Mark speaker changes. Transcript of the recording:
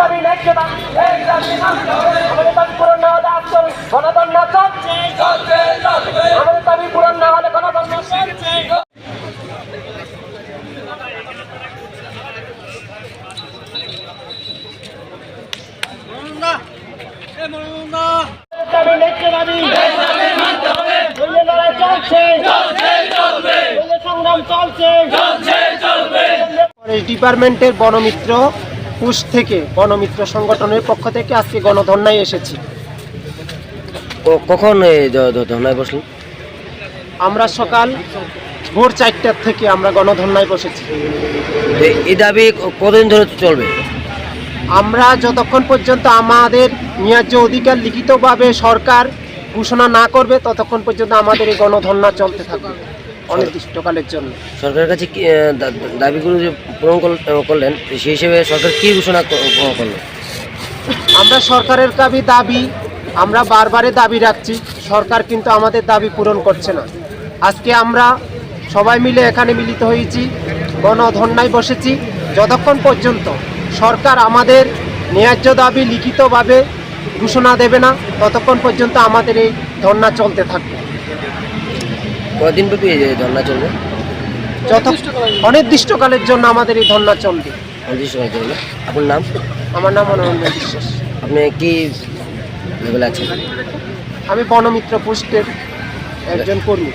Speaker 1: দাবি ন্যায্য দাবি আমাদের দাবি পূরণ না হলে আজকে গণধর্ম চলছে। আমাদের দাবি পূরণ না হলে গণধর্ম চলছে। দাবি ন্যায্য দাবি। লড়াই চলছে। সংগ্রাম চলছে। ডিপার্টমেন্টের বনমিত্র পুশ থেকে গণমিত্র সংগঠনের পক্ষ থেকে আজকে গণধর্নায় এসেছি।
Speaker 2: কখন ধর্নায় বসলেন
Speaker 1: আমরা সকাল ভোর চারটার থেকে আমরা গণধর্নায় বসেছি।
Speaker 2: এই দাবি কতদিন ধরে চলবে?
Speaker 1: আমরা যতক্ষণ পর্যন্ত আমাদের ন্যায্য অধিকার লিখিতভাবে সরকার ঘোষণা না করবে ততক্ষণ পর্যন্ত আমাদের এই গণধর্না চলতে থাকবে। অনির্দিষ্টকালের জন্য।
Speaker 2: সরকারের কাছে কি দাবিগুলো যে পূরণ করলেন সেই হিসেবে সরকার কি ঘোষণা করল?
Speaker 1: আমরা সরকারের দাবি দাবি আমরা বারবারে দাবি রাখছি সরকার কিন্তু আমাদের দাবি পূরণ করছে না। আজকে আমরা সবাই মিলে এখানে মিলিত হয়েছি গণধর্নায় বসেছি যতক্ষণ পর্যন্ত সরকার আমাদের ন্যায্য দাবি লিখিতভাবে ঘোষণা দেবে না ততক্ষণ পর্যন্ত আমাদের এই ধর্না চলতে থাকবে।
Speaker 2: কদিন ব্যাপী এই ধর্না চলবে?
Speaker 1: যত অনির্দিষ্টকালের জন্য আমাদের এই ধর্না চলবে।
Speaker 2: অনির্দিষ্টকালের জন্য। আপনার নাম?
Speaker 1: আমার নাম মনোরঞ্জন বিশ্বাস।
Speaker 2: আপনি কি লেভেল আছেন?
Speaker 1: আমি বনমিত্র পোস্টের একজন কর্মী।